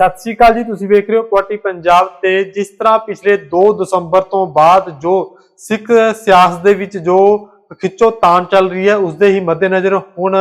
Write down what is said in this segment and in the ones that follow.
ਸਤਿ ਸ਼੍ਰੀ ਅਕਾਲ ਜੀ, ਤੁਸੀਂ ਵੇਖ ਰਹੇ ਹੋ ਪੁਆਟੀ ਪੰਜਾਬ ਤੇ ਜਿਸ ਤਰ੍ਹਾਂ ਪਿਛਲੇ 2 ਦਸੰਬਰ ਤੋਂ ਬਾਅਦ ਜੋ ਸਿੱਖ ਸਿਆਸਤ ਦੇ ਵਿੱਚ ਜੋ ਖਿੱਚੋ ਤਾਣ ਚੱਲ ਰਹੀ ਹੈ ਉਸ ਦੇ ਹੀ ਮੱਦੇਨਜ਼ਰ ਹੁਣ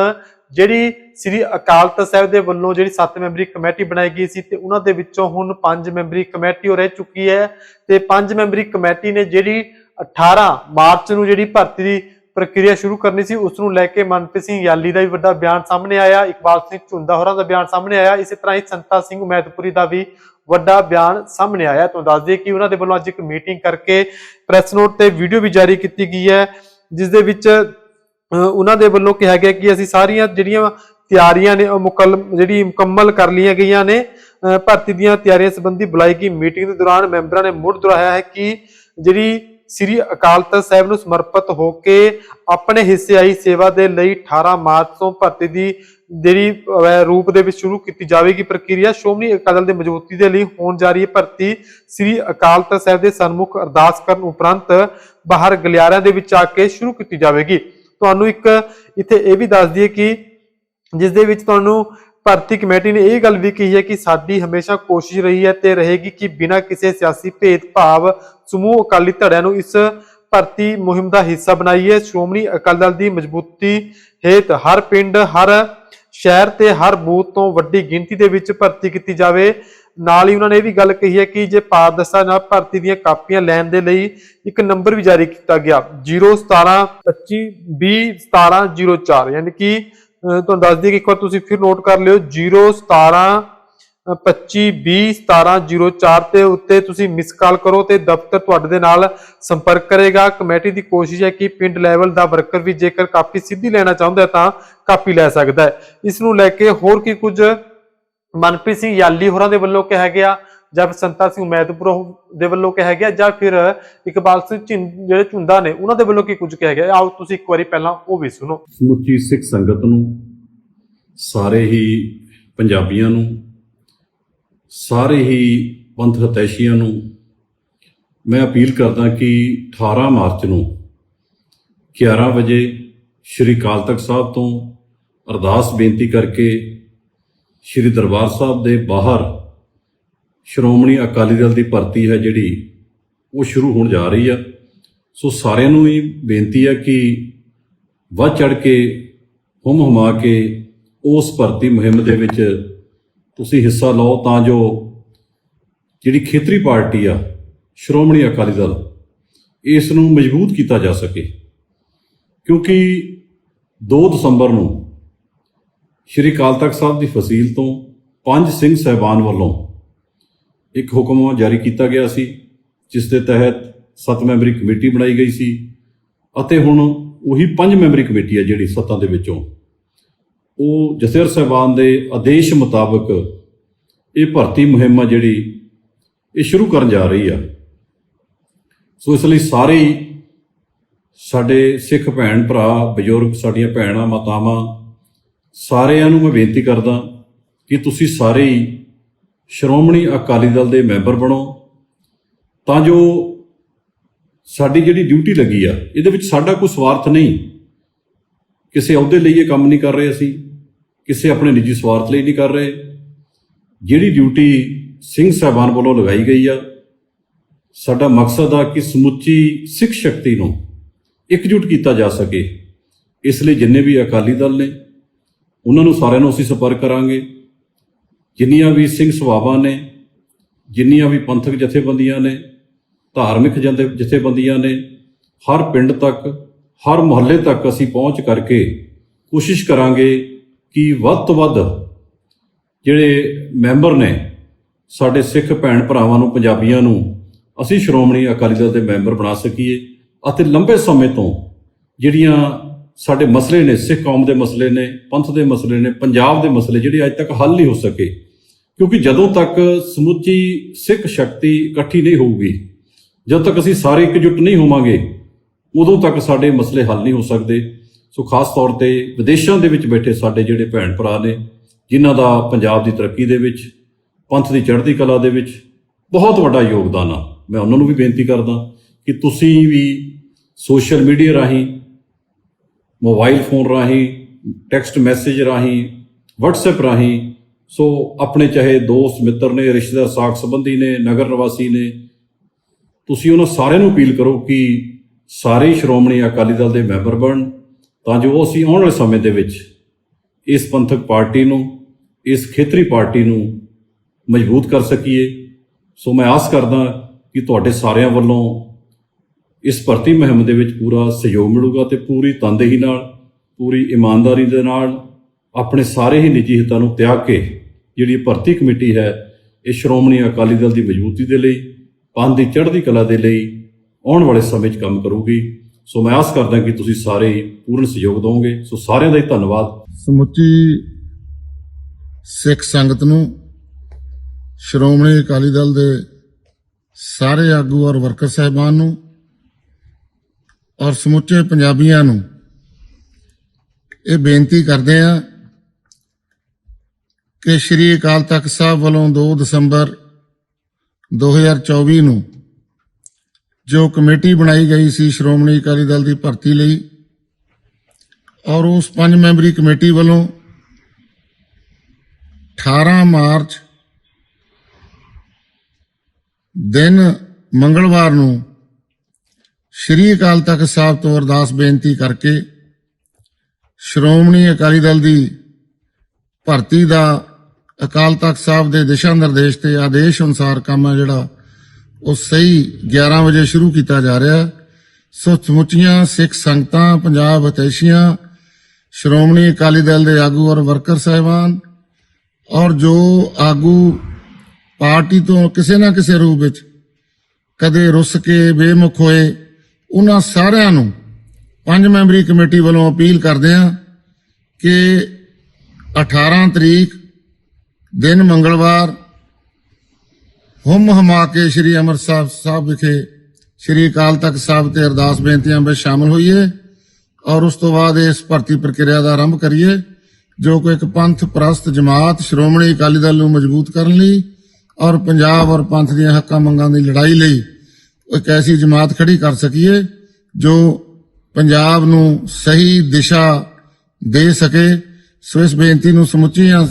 ਜਿਹੜੀ ਸ੍ਰੀ ਅਕਾਲ ਤਖਤ ਸਾਹਿਬ ਦੇ ਵੱਲੋਂ ਜਿਹੜੀ 7 ਮੈਂਬਰੀ ਕਮੇਟੀ ਬਣਾਈ ਗਈ ਸੀ ਤੇ ਉਹਨਾਂ ਦੇ ਵਿੱਚੋਂ ਹੁਣ 5 ਮੈਂਬਰੀ ਕਮੇਟੀ ਹੋ ਰਹਿ ਚੁੱਕੀ ਹੈ ਤੇ 5 ਮੈਂਬਰੀ ਕਮੇਟੀ ਨੇ ਜਿਹੜੀ 18 ਮਾਰਚ ਨੂੰ ਜਿਹੜੀ ਭਰਤੀ ਦੀ ਪ੍ਰਕਿਰਿਆ ਸ਼ੁਰੂ ਕਰਨੀ ਸੀ ਉਸ ਨੂੰ ਲੈ ਕੇ ਮਨਪ੍ਰੀਤ ਸਿੰਘ ਯਾਲੀ ਦਾ ਵੀ ਵੱਡਾ ਬਿਆਨ ਸਾਹਮਣੇ ਆਇਆ, ਇਕਬਾਲ ਸਿੰਘ ਝੁੰਦਾ ਹੋਰਾਂ ਦਾ ਬਿਆਨ ਸਾਹਮਣੇ ਆਇਆ, ਇਸੇ ਤਰ੍ਹਾਂ ਹੀ ਸੰਤਾ ਸਿੰਘ ਉਮੈਦਪੁਰੀ ਦਾ ਵੀ ਵੱਡਾ ਬਿਆਨ ਸਾਹਮਣੇ ਆਇਆ। ਤੁਹਾਨੂੰ ਦੱਸ ਦਈਏ ਕਿ ਉਹਨਾਂ ਦੇ ਵੱਲੋਂ ਅੱਜ ਇੱਕ ਮੀਟਿੰਗ ਕਰਕੇ ਪ੍ਰੈਸ ਨੋਟ ਤੇ ਵੀਡੀਓ ਵੀ ਜਾਰੀ ਕੀਤੀ ਗਈ ਹੈ, ਜਿਸ ਦੇ ਵਿੱਚ ਉਹਨਾਂ ਦੇ ਵੱਲੋਂ ਕਿਹਾ ਗਿਆ ਕਿ ਅਸੀਂ ਸਾਰੀਆਂ ਜਿਹੜੀਆਂ ਤਿਆਰੀਆਂ ਨੇ, ਉਹ ਮੁਕੰਮਲ ਜਿਹੜੀ ਮੁਕੰਮਲ ਕਰ ਲਈਆਂ ਗਈਆਂ ਨੇ ਭਰਤੀ ਦੀਆਂ ਤਿਆਰੀਆਂ ਸੰਬੰਧੀ ਬੁਲਾਈ ਗਈ ਮੀਟਿੰਗ ਦੇ ਦੌਰਾਨ ਮੈਂਬਰਾਂ ਨੇ ਮੁੜ ਦੁਹਰਾਇਆ ਹੈ ਕਿ ਜਿਹੜੀ ਸ੍ਰੀ ਅਕਾਲ ਤਖਤ ਸਾਹਿਬ ਨੂੰ ਸਮਰਪਿਤ ਹੋ ਕੇ ਆਪਣੇ ਹਿੱਸੇ ਆਈ ਸੇਵਾ ਦੇ ਲਈ 18 ਮਾਰਚ ਤੋਂ ਭਰਤੀ ਦੀ ਜਿਹੜੀ ਰੂਪ ਦੇ ਵਿੱਚ ਸ਼ੁਰੂ ਕੀਤੀ ਜਾਵੇਗੀ ਪ੍ਰਕਿਰਿਆ, ਸ਼੍ਰੋਮਣੀ ਅਕਾਲੀ ਦੇ ਮਜ਼ਬੂਤੀ ਦੇ ਲਈ ਹੋਣ ਜਾ ਰਹੀ ਹੈ ਭਰਤੀ। ਸ੍ਰੀ ਅਕਾਲ ਤਖਤ ਸਾਹਿਬ ਦੇ ਸਨਮੁਖ ਅਰਦਾਸ ਕਰਨ ਉਪਰੰਤ ਬਾਹਰ ਗਲਿਆਰਿਆਂ ਦੇ ਵਿੱਚ ਆ ਕੇ ਸ਼ੁਰੂ ਕੀਤੀ ਜਾਵੇਗੀ। ਤੁਹਾਨੂੰ ਇੱਕ ਇੱਥੇ ਇਹ ਵੀ ਦੱਸ ਦਈਏ ਕਿ ਜਿਸ ਦੇ ਵਿੱਚ ਤੁਹਾਨੂੰ ਭਰਤੀ ਕਮੇਟੀ ਨੇ ਇਹ ਗੱਲ ਵੀ ਕਹੀ ਹੈ ਕਿ ਸਾਡੀ ਹਮੇਸ਼ਾ ਕੋਸ਼ਿਸ਼ ਰਹੀ ਹੈ ਤੇ ਰਹੇਗੀ ਕਿ ਬਿਨਾਂ ਕਿਸੇ ਸਿਆਸੀ ਭੇਦਭਾਵ ਸਮੂਹ ਅਕਾਲੀ ਧੜਿਆਂ ਨੂੰ ਇਸ ਭਰਤੀ ਮੁਹਿੰਮ ਦਾ ਹਿੱਸਾ ਬਣਾਈਏ। ਸ਼੍ਰੋਮਣੀ ਅਕਾਲੀ ਦਲ ਦੀ ਮਜ਼ਬੂਤੀ ਹੇਤ ਹਰ ਪਿੰਡ, ਹਰ ਸ਼ਹਿਰ ਤੇ ਹਰ ਬੂਥ ਤੋਂ ਵੱਡੀ ਗਿਣਤੀ ਦੇ ਵਿੱਚ ਭਰਤੀ ਕੀਤੀ ਜਾਵੇ। ਨਾਲ ਹੀ ਉਹਨਾਂ ਨੇ ਇਹ ਵੀ ਗੱਲ ਕਹੀ ਹੈ ਕਿ ਜੇ ਪਾਰਦਰਸ਼ਤਾ ਨਾਲ ਭਰਤੀ ਦੀਆਂ ਕਾਪੀਆਂ ਲੈਣ ਦੇ ਲਈ ਇੱਕ ਨੰਬਰ ਵੀ ਜਾਰੀ ਕੀਤਾ ਗਿਆ। 017 25 20 17 04 ਯਾਨੀ ਕਿ ਤੁਹਾਨੂੰ ਦੱਸ ਦਈਏ ਕਿ ਇੱਕ ਵਾਰ ਤੁਸੀਂ ਫਿਰ ਨੋਟ ਕਰ ਲਿਓ 017 25 20 17 04 ਤੇ ਉੱਤੇ ਤੁਸੀਂ ਮਿਸ ਕਾਲ ਕਰੋ ਤੇ ਦਫ਼ਤਰ ਤੁਹਾਡੇ ਦੇ ਨਾਲ ਸੰਪਰਕ ਕਰੇਗਾ। ਕਮੇਟੀ ਦੀ ਕੋਸ਼ਿਸ਼ ਹੈ ਕਿ ਪਿੰਡ ਲੈਵਲ ਦਾ ਵਰਕਰ ਵੀ ਜੇਕਰ ਕਾਪੀ ਸਿੱਧੀ ਲੈਣਾ ਚਾਹੁੰਦਾ ਹੈ ਤਾਂ ਕਾਪੀ ਲੈ ਸਕਦਾ ਹੈ। ਇਸ ਨੂੰ ਲੈ ਕੇ ਹੋਰ ਕੀ ਕੁਝ ਮਨਪ੍ਰੀਤ ਸਿੰਘ ਯਾਲੀ ਹੋਰਾਂ ਦੇ ਵੱਲੋਂ ਕਿਹਾ ਗਿਆ ਜਾਂ ਫਿਰ ਸੰਤਾ ਸਿੰਘ ਉਮੈਦਪੁਰ ਦੇ ਵੱਲੋਂ ਕਿਹਾ ਗਿਆ ਜਾਂ ਫਿਰ ਇਕਬਾਲ ਸਿੰਘ ਝਿੰ- ਜਿਹੜੇ ਝੁੰਦਾ ਨੇ, ਉਹਨਾਂ ਦੇ ਵੱਲੋਂ ਕੀ ਕੁਝ ਕਿਹਾ ਗਿਆ? ਆਓ ਤੁਸੀਂ ਇੱਕ ਵਾਰੀ ਪਹਿਲਾਂ ਉਹ ਵੀ ਸੁਣੋ। ਸਮੁੱਚੀ ਸਿੱਖ ਸੰਗਤ ਨੂੰ, ਸਾਰੇ ਹੀ ਪੰਜਾਬੀਆਂ ਨੂੰ, ਸਾਰੇ ਹੀ ਪੰਥ ਹਤੈਸ਼ੀਆਂ ਨੂੰ, ਮੈਂ ਅਪੀਲ ਕਰਦਾ ਕਿ 18 ਮਾਰਚ ਨੂੰ 11 ਵਜੇ ਸ਼੍ਰੀ ਅਕਾਲ ਤਖਤ ਸਾਹਿਬ ਤੋਂ ਅਰਦਾਸ ਬੇਨਤੀ ਕਰਕੇ ਸ਼੍ਰੀ ਦਰਬਾਰ ਸਾਹਿਬ ਦੇ ਬਾਹਰ ਸ਼੍ਰੋਮਣੀ ਅਕਾਲੀ ਦਲ ਦੀ ਭਰਤੀ ਹੈ ਜਿਹੜੀ, ਉਹ ਸ਼ੁਰੂ ਹੋਣ ਜਾ ਰਹੀ ਆ। ਸੋ ਸਾਰਿਆਂ ਨੂੰ ਹੀ ਬੇਨਤੀ ਹੈ ਕਿ ਵੱਧ ਚੜ ਕੇ, ਹੁਮ ਹੁਮਾ ਕੇ ਉਸ ਭਰਤੀ ਮੁਹਿੰਮ ਦੇ ਵਿੱਚ ਤੁਸੀਂ ਹਿੱਸਾ ਲਓ ਤਾਂ ਜੋ ਜਿਹੜੀ ਖੇਤਰੀ ਪਾਰਟੀ ਆ, ਸ਼੍ਰੋਮਣੀ ਅਕਾਲੀ ਦਲ, ਇਸ ਨੂੰ ਮਜ਼ਬੂਤ ਕੀਤਾ ਜਾ ਸਕੇ। ਕਿਉਂਕਿ 2 ਦਸੰਬਰ ਨੂੰ ਸ਼੍ਰੀ ਅਕਾਲ ਤਖਤ ਸਾਹਿਬ ਦੀ ਫਸੀਲ ਤੋਂ ਪੰਜ ਸਿੰਘ ਸਹਿਬਾਨ ਵੱਲੋਂ ਇੱਕ ਹੁਕਮ ਜਾਰੀ ਕੀਤਾ ਗਿਆ ਸੀ, ਜਿਸ ਦੇ ਤਹਿਤ ਸੱਤ ਮੈਂਬਰੀ ਕਮੇਟੀ ਬਣਾਈ ਗਈ ਸੀ ਅਤੇ ਹੁਣ ਉਹੀ ਪੰਜ ਮੈਂਬਰੀ ਕਮੇਟੀ ਹੈ ਜਿਹੜੀ ਸੱਤਾਂ ਦੇ ਵਿੱਚੋਂ। ਉਹ ਜਥੇਦਾਰ ਸਾਹਿਬਾਨ ਦੇ ਆਦੇਸ਼ ਮੁਤਾਬਕ ਇਹ ਭਰਤੀ ਮੁਹਿੰਮ ਆ ਜਿਹੜੀ ਇਹ ਸ਼ੁਰੂ ਕਰਨ ਜਾ ਰਹੀ ਆ। ਸੋ ਇਸ ਲਈ ਸਾਰੇ ਹੀ ਸਾਡੇ ਸਿੱਖ ਭੈਣ ਭਰਾ, ਬਜ਼ੁਰਗ ਸਾਡੀਆਂ ਭੈਣਾਂ, ਮਾਤਾਵਾਂ, ਸਾਰਿਆਂ ਨੂੰ ਮੈਂ ਬੇਨਤੀ ਕਰਦਾ ਕਿ ਤੁਸੀਂ ਸਾਰੇ ਹੀ ਸ਼੍ਰੋਮਣੀ ਅਕਾਲੀ ਦਲ ਦੇ ਮੈਂਬਰ ਬਣੋ, ਤਾਂ ਜੋ ਸਾਡੀ ਜਿਹੜੀ ਡਿਊਟੀ ਲੱਗੀ ਆ, ਇਹਦੇ ਵਿੱਚ ਸਾਡਾ ਕੋਈ ਸਵਾਰਥ ਨਹੀਂ। ਕਿਸੇ ਅਹੁਦੇ ਲਈ ਇਹ ਕੰਮ ਨਹੀਂ ਕਰ ਰਹੇ ਅਸੀਂ, ਕਿਸੇ ਆਪਣੇ ਨਿੱਜੀ ਸਵਾਰਥ ਲਈ ਨਹੀਂ ਕਰ ਰਹੇ। ਜਿਹੜੀ ਡਿਊਟੀ ਸਿੰਘ ਸਾਹਿਬਾਨ ਵੱਲੋਂ ਲਗਾਈ ਗਈ ਆ, ਸਾਡਾ ਮਕਸਦ ਆ ਕਿ ਸਮੁੱਚੀ ਸਿੱਖ ਸ਼ਕਤੀ ਨੂੰ ਇਕਜੁੱਟ ਕੀਤਾ ਜਾ ਸਕੇ। ਇਸ ਲਈ ਜਿੰਨੇ ਵੀ ਅਕਾਲੀ ਦਲ ਨੇ, ਉਹਨਾਂ ਨੂੰ ਸਾਰਿਆਂ ਨੂੰ ਅਸੀਂ ਸੰਪਰਕ ਕਰਾਂਗੇ। ਜਿੰਨੀਆਂ ਵੀ ਸਿੰਘ ਸੁਭਾਵਾਂ ਨੇ, ਜਿੰਨੀਆਂ ਵੀ ਪੰਥਕ ਜਥੇਬੰਦੀਆਂ ਨੇ, ਧਾਰਮਿਕ ਜਥੇ- ਜਥੇਬੰਦੀਆਂ ਨੇ, ਹਰ ਪਿੰਡ ਤੱਕ, ਹਰ ਮੁਹੱਲੇ ਤੱਕ ਅਸੀਂ ਪਹੁੰਚ ਕਰਕੇ ਕੋਸ਼ਿਸ਼ ਕਰਾਂਗੇ ਕਿ ਵੱਧ ਤੋਂ ਵੱਧ ਜਿਹੜੇ ਮੈਂਬਰ ਨੇ, ਸਾਡੇ ਸਿੱਖ ਭੈਣ ਭਰਾਵਾਂ ਨੂੰ, ਪੰਜਾਬੀਆਂ ਨੂੰ, ਅਸੀਂ ਸ਼੍ਰੋਮਣੀ ਅਕਾਲੀ ਦਲ ਦੇ ਮੈਂਬਰ ਬਣਾ ਸਕੀਏ ਅਤੇ ਲੰਬੇ ਸਮੇਂ ਤੋਂ ਜਿਹੜੀਆਂ ਸਾਡੇ ਮਸਲੇ ਨੇ, ਸਿੱਖ ਕੌਮ ਦੇ ਮਸਲੇ ਨੇ, ਪੰਥ ਦੇ ਮਸਲੇ ਨੇ, ਪੰਜਾਬ ਦੇ ਮਸਲੇ, ਜਿਹੜੇ ਅੱਜ ਤੱਕ ਹੱਲ ਨਹੀਂ ਹੋ ਸਕੇ ਕਿਉਂਕਿ ਜਦੋਂ ਤੱਕ ਸਮੁੱਚੀ ਸਿੱਖ ਸ਼ਕਤੀ ਇਕੱਠੀ ਨਹੀਂ ਹੋਊਗੀ, ਜਦੋਂ ਤੱਕ ਅਸੀਂ ਸਾਰੇ ਇਕਜੁੱਟ ਨਹੀਂ ਹੋਵਾਂਗੇ, ਉਦੋਂ ਤੱਕ ਸਾਡੇ ਮਸਲੇ ਹੱਲ ਨਹੀਂ ਹੋ ਸਕਦੇ। ਸੋ ਖਾਸ ਤੌਰ ਤੇ ਵਿਦੇਸ਼ਾਂ ਦੇ ਵਿੱਚ ਬੈਠੇ ਸਾਡੇ ਜਿਹੜੇ ਭੈਣ ਭਰਾ ਨੇ, ਜਿਨ੍ਹਾਂ ਦਾ ਪੰਜਾਬ ਦੀ ਤਰੱਕੀ ਦੇ ਵਿੱਚ, ਪੰਥ ਦੀ ਚੜ੍ਹਦੀ ਕਲਾ ਦੇ ਵਿੱਚ ਬਹੁਤ ਵੱਡਾ ਯੋਗਦਾਨ ਆ। ਮੈਂ ਉਹਨਾਂ ਨੂੰ ਵੀ ਬੇਨਤੀ ਕਰਦਾ ਕਿ ਤੁਸੀਂ ਵੀ ਸੋਸ਼ਲ ਮੀਡੀਆ ਰਾਹੀਂ, ਮੋਬਾਈਲ ਫੋਨ ਰਾਹੀਂ, ਟੈਕਸਟ ਮੈਸੇਜ ਰਾਹੀਂ, WhatsApp ਰਾਹੀਂ ਸੋ ਆਪਣੇ ਚਾਹੇ ਦੋਸਤ, ਮਿੱਤਰ ਨੇ, ਰਿਸ਼ਤੇਦਾਰ ਸਾਕ ਸੰਬੰਧੀ ਨੇ, ਨਗਰ ਨਿਵਾਸੀ ਨੇ, ਤੁਸੀਂ ਉਹਨਾਂ ਸਾਰਿਆਂ ਨੂੰ ਅਪੀਲ ਕਰੋ ਕਿ ਸਾਰੇ ਸ਼੍ਰੋਮਣੀ ਅਕਾਲੀ ਦਲ ਦੇ ਮੈਂਬਰ ਬਣਨ ਤਾਂ ਜੋ ਅਸੀਂ ਆਉਣ ਵਾਲੇ ਸਮੇਂ ਦੇ ਵਿੱਚ ਇਸ ਪੰਥਕ ਪਾਰਟੀ ਨੂੰ, ਇਸ ਖੇਤਰੀ ਪਾਰਟੀ ਨੂੰ ਮਜ਼ਬੂਤ ਕਰ ਸਕੀਏ। ਸੋ ਮੈਂ ਆਸ ਕਰਦਾ ਕਿ ਤੁਹਾਡੇ ਸਾਰਿਆਂ ਵੱਲੋਂ ਇਸ ਭਰਤੀ ਮੁਹਿੰਮ ਦੇ ਵਿੱਚ ਪੂਰਾ ਸਹਿਯੋਗ ਮਿਲੂਗਾ ਤੇ ਪੂਰੀ ਤਨਦੇਹੀ ਨਾਲ, ਪੂਰੀ ਇਮਾਨਦਾਰੀ ਦੇ ਨਾਲ ਆਪਣੇ ਸਾਰੇ ਹੀ ਨਿੱਜੀ ਹਿੱਤਾਂ ਨੂੰ ਤਿਆਗ ਕੇ ਜਿਹੜੀ ਭਰਤੀ ਕਮੇਟੀ ਹੈ, ਇਹ ਸ਼੍ਰੋਮਣੀ ਅਕਾਲੀ ਦਲ ਦੀ ਮਜ਼ਬੂਤੀ ਦੇ ਲਈ, ਪੰਥ ਦੀ ਚੜ੍ਹਦੀ ਕਲਾ ਦੇ ਲਈ ਆਉਣ ਵਾਲੇ ਸਮੇਂ 'ਚ ਕੰਮ ਕਰੂਗੀ। ਸੋ ਮੈਂ ਆਸ ਕਰਦਾ ਕਿ ਤੁਸੀਂ ਸਾਰੇ ਹੀ ਪੂਰਨ ਸਹਿਯੋਗ ਦਿਓਗੇ। ਸੋ ਸਾਰਿਆਂ ਦਾ ਹੀ ਧੰਨਵਾਦ। ਸਮੁੱਚੀ ਸਿੱਖ ਸੰਗਤ ਨੂੰ, ਸ਼੍ਰੋਮਣੀ ਅਕਾਲੀ ਦਲ ਦੇ ਸਾਰੇ ਆਗੂ ਔਰ ਵਰਕਰ ਸਹਿਬਾਨ ਨੂੰ ਔਰ ਸਮੁੱਚੇ ਪੰਜਾਬੀਆਂ ਨੂੰ ਇਹ ਬੇਨਤੀ ਕਰਦੇ ਆ ਕਿ ਸ਼੍ਰੀ ਅਕਾਲ ਤਖਤ ਸਾਹਿਬ ਵੱਲੋਂ 2 ਦਸੰਬਰ 2024 ਨੂੰ ਜੋ ਕਮੇਟੀ ਬਣਾਈ ਗਈ ਸੀ ਸ਼੍ਰੋਮਣੀ ਅਕਾਲੀ ਦਲ ਦੀ ਭਰਤੀ ਲਈ ਔਰ ਉਸ ਪੰਜ ਮੈਂਬਰੀ ਕਮੇਟੀ ਵੱਲੋਂ 18 ਮਾਰਚ ਦਿਨ ਮੰਗਲਵਾਰ ਨੂੰ ਸ਼੍ਰੀ ਅਕਾਲ ਤਖਤ ਸਾਹਿਬ ਤੋਂ ਅਰਦਾਸ ਬੇਨਤੀ ਕਰਕੇ ਸ਼੍ਰੋਮਣੀ ਅਕਾਲੀ ਦਲ ਦੀ ਭਰਤੀ ਦਾ ਅਕਾਲ ਤਖਤ ਸਾਹਿਬ ਦੇ ਦਿਸ਼ਾ ਨਿਰਦੇਸ਼ ਤੇ ਆਦੇਸ਼ ਅਨੁਸਾਰ ਕੰਮ ਹੈ ਜਿਹੜਾ, ਉਹ ਸਹੀ 11 ਵਜੇ ਸ਼ੁਰੂ ਕੀਤਾ ਜਾ ਰਿਹਾ ਸੋ ਸਮੁੱਚੀਆਂ ਸਿੱਖ ਸੰਗਤਾਂ, ਪੰਜਾਬ ਅਤੈਸ਼ੀਆਂ ਸ਼੍ਰੋਮਣੀ ਅਕਾਲੀ ਦਲ ਦੇ ਆਗੂ ਔਰ ਵਰਕਰ ਸਾਹਿਬਾਨ, ਔਰ ਜੋ ਆਗੂ ਪਾਰਟੀ ਤੋਂ ਕਿਸੇ ਨਾ ਕਿਸੇ ਰੂਪ ਵਿੱਚ ਕਦੇ ਰੁੱਸ ਕੇ ਬੇਮੁਖ ਹੋਏ, ਉਹਨਾਂ ਸਾਰਿਆਂ ਨੂੰ ਪੰਜ ਮੈਂਬਰੀ ਕਮੇਟੀ ਵੱਲੋਂ ਅਪੀਲ ਕਰਦੇ ਹਾਂ ਕਿ 18 ਤਰੀਕ ਦਿਨ ਮੰਗਲਵਾਰ ਹੁਮ ਹਮਾ ਕੇ ਸ੍ਰੀ ਅੰਮ੍ਰਿਤਸਰ ਸਾਹਿਬ ਵਿਖੇ ਸ੍ਰੀ ਅਕਾਲ ਤਖਤ ਸਾਹਿਬ ਤੇ ਅਰਦਾਸ ਬੇਨਤੀਆਂ ਵਿੱਚ ਸ਼ਾਮਲ ਹੋਈਏ ਔਰ ਉਸ ਤੋਂ ਬਾਅਦ ਇਸ ਭਰਤੀ ਪ੍ਰਕਿਰਿਆ ਦਾ ਆਰੰਭ ਕਰੀਏ, ਜੋ ਕਿ ਇੱਕ ਪੰਥ ਪ੍ਰਸਤ ਜਮਾਤ ਸ਼੍ਰੋਮਣੀ ਅਕਾਲੀ ਦਲ ਨੂੰ ਮਜ਼ਬੂਤ ਕਰਨ ਲਈ ਔਰ ਪੰਜਾਬ ਔਰ ਪੰਥ ਦੀਆਂ ਹੱਕਾਂ ਮੰਗਾਂ ਦੀ ਲੜਾਈ ਲਈ ਇੱਕ ਐਸੀ ਜਮਾਤ ਖੜੀ ਕਰ ਸਕੀਏ, ਜੋ ਪੰਜਾਬ ਨੂੰ ਸਹੀ ਦਿਸ਼ਾ ਦੇ ਸਕੇ। ਸੋ ਇਸ ਬੇਨਤੀ ਨੂੰ ਸਮੁੱਚੀਆਂ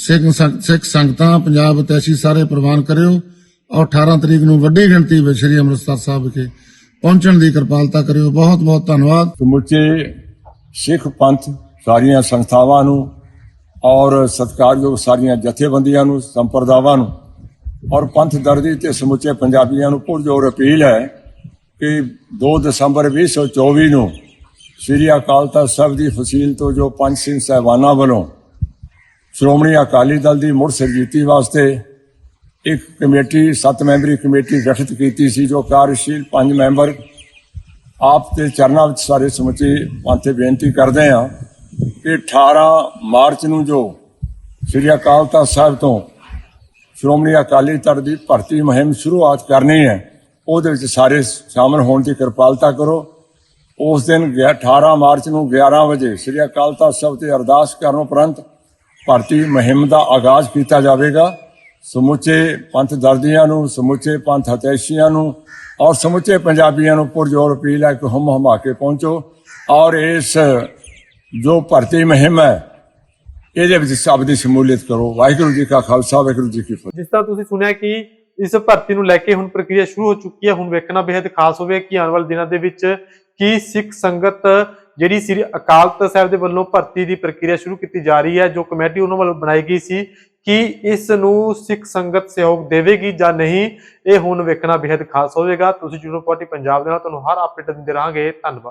ਸਿੱਖ ਸੰਗ- ਸਿੱਖ ਸੰਗਤਾਂ ਪੰਜਾਬ ਤੈਸੀ ਸਾਰੇ ਪ੍ਰਵਾਨ ਕਰਿਓ ਔਰ 18 ਤਰੀਕ ਨੂੰ ਵੱਡੀ ਗਿਣਤੀ ਵਿੱਚ ਸ੍ਰੀ ਅੰਮ੍ਰਿਤਸਰ ਸਾਹਿਬ ਵਿਖੇ ਪਹੁੰਚਣ ਦੀ ਕਿਰਪਾਲਤਾ ਕਰਿਓ। ਬਹੁਤ ਬਹੁਤ ਧੰਨਵਾਦ। ਸਮੁੱਚੇ ਸਿੱਖ ਪੰਥ ਸਾਰੀਆਂ ਸੰਸਥਾਵਾਂ ਨੂੰ ਔਰ ਸਤਿਕਾਰਯੋਗ ਸਾਰੀਆਂ ਜਥੇਬੰਦੀਆਂ ਨੂੰ, ਸੰਪਰਦਾਵਾਂ ਨੂੰ ਔਰ ਪੰਥ ਦਰਦੀ ਤੇ ਸਮੁੱਚੇ ਪੰਜਾਬੀਆਂ ਨੂੰ ਪੁਰਜੋਰ ਅਪੀਲ ਹੈ ਕਿ 2 ਦਸੰਬਰ 2024 ਨੂੰ ਸ੍ਰੀ ਅਕਾਲ ਤਖਤ ਸਾਹਿਬ ਦੀ ਫਸੀਲ ਤੋਂ ਜੋ ਪੰਜ ਸਿੰਘ ਸਹਿਬਾਨਾਂ ਵੱਲੋਂ ਸ਼੍ਰੋਮਣੀ ਅਕਾਲੀ ਦਲ ਦੀ ਮੁੜ ਸਰਜੀਤੀ ਵਾਸਤੇ ਇੱਕ ਕਮੇਟੀ, ਸੱਤ ਮੈਂਬਰੀ ਕਮੇਟੀ ਗਠਿਤ ਕੀਤੀ ਸੀ, ਜੋ ਕਾਰਜਸ਼ੀਲ ਪੰਜ ਮੈਂਬਰ ਆਪ ਦੇ ਚਰਨਾਂ ਵਿੱਚ ਸਾਰੇ ਸਮੁੱਚੇ ਪੰਥੇ ਬੇਨਤੀ ਕਰਦੇ ਹਾਂ ਕਿ 18 ਮਾਰਚ ਨੂੰ ਜੋ ਸ੍ਰੀ ਅਕਾਲ ਤਖਤ ਸਾਹਿਬ ਤੋਂ ਸ਼੍ਰੋਮਣੀ ਅਕਾਲੀ ਦਲ ਦੀ ਭਰਤੀ ਮੁਹਿੰਮ ਸ਼ੁਰੂਆਤ ਕਰਨੀ ਹੈ, ਉਹਦੇ ਵਿੱਚ ਸਾਰੇ ਸ਼ਾਮਲ ਹੋਣ ਦੀ ਕਿਰਪਾਲਤਾ ਕਰੋ। ਉਸ ਦਿਨ ਗਿਆ- 18 ਮਾਰਚ ਨੂੰ 11 ਵਜੇ ਸ੍ਰੀ ਅਕਾਲ ਤਖਤ ਸਾਹਿਬ ਤੇ ਅਰਦਾਸ ਕਰਨ ਉਪਰੰਤ ਭਰਤੀ ਮੁਹਿੰਮ ਦਾ ਆਗਾਜ਼ ਕੀਤਾ ਜਾਵੇਗਾ। ਸਮੁੱਚੇ ਪੰਥ ਦਰਦੀਆਂ ਨੂੰ, ਸਮੁੱਚੇ ਪੰਥ ਹਤੈਸ਼ੀਆਂ ਨੂੰ ਔਰ ਸਮੁੱਚੇ ਪੰਜਾਬੀਆਂ ਨੂੰ ਪੁਰਜੋਰ ਅਪੀਲ ਹੈ ਕਿ ਹਮ ਹਮਾ ਕੇ ਪਹੁੰਚੋ। ਔਰ ਇਸ ਜੋ ਭਰਤੀ ਮੁਹਿੰਮ ਹੈ, ਇਹਦੇ ਵਿੱਚ ਸਭ ਦੀ ਸ਼ਮੂਲੀਅਤ ਕਰੋ। ਵਾਹਿਗੁਰੂ ਜੀ ਕਾ ਖਾਲਸਾ, ਵਾਹਿਗੁਰੂ ਜੀ ਕੀ ਫਤਿਹ। ਜਿਸ ਤਰ੍ਹਾਂ ਤੁਸੀਂ ਸੁਣਿਆ ਕਿ ਇਸ ਭਰਤੀ ਨੂੰ ਲੈ ਕੇ ਹੁਣ ਪ੍ਰਕਿਰਿਆ ਸ਼ੁਰੂ ਹੋ ਚੁੱਕੀ ਹੈ, ਹੁਣ ਵੇਖਣਾ ਬੇहद ਖਾਸ ਹੋਵੇ ਕਿ ਆਉਣ ਵਾਲੇ ਦਿਨਾਂ ਦੇ ਵਿੱਚ ਕੀ ਸਿੱਖ ਸੰਗਤ ਜਿਹੜੀ ਸ੍ਰੀ ਅਕਾਲ ਤਖਤ ਸਾਹਿਬ ਦੇ ਵੱਲੋਂ ਭਰਤੀ ਦੀ ਪ੍ਰਕਿਰਿਆ ਸ਼ੁਰੂ ਕੀਤੀ ਜਾ ਰਹੀ ਹੈ, ਜੋ ਕਮੇਟੀ ਉਹਨਾਂ ਵੱਲੋਂ ਬਣਾਈ ਗਈ ਸੀ, ਕਿ ਇਸ ਨੂੰ ਸਿੱਖ ਸੰਗਤ ਸਹਿਯੋਗ ਦੇਵੇਗੀ ਜਾਂ ਨਹੀਂ, ਇਹ ਹੁਣ ਵੇਖਣਾ ਬੇहद ਖਾਸ ਹੋਵੇਗਾ। ਤੁਸੀਂ ਜੁੜੋ ਪਾਰਟੀ ਪੰਜਾਬ ਦੇ ਨਾਲ, ਤੁਹਾਨੂੰ ਹਰ ਅਪਡੇਟ ਦਿੰਦੇ ਰਹਾਂਗੇ। ਧੰਨਵਾਦ।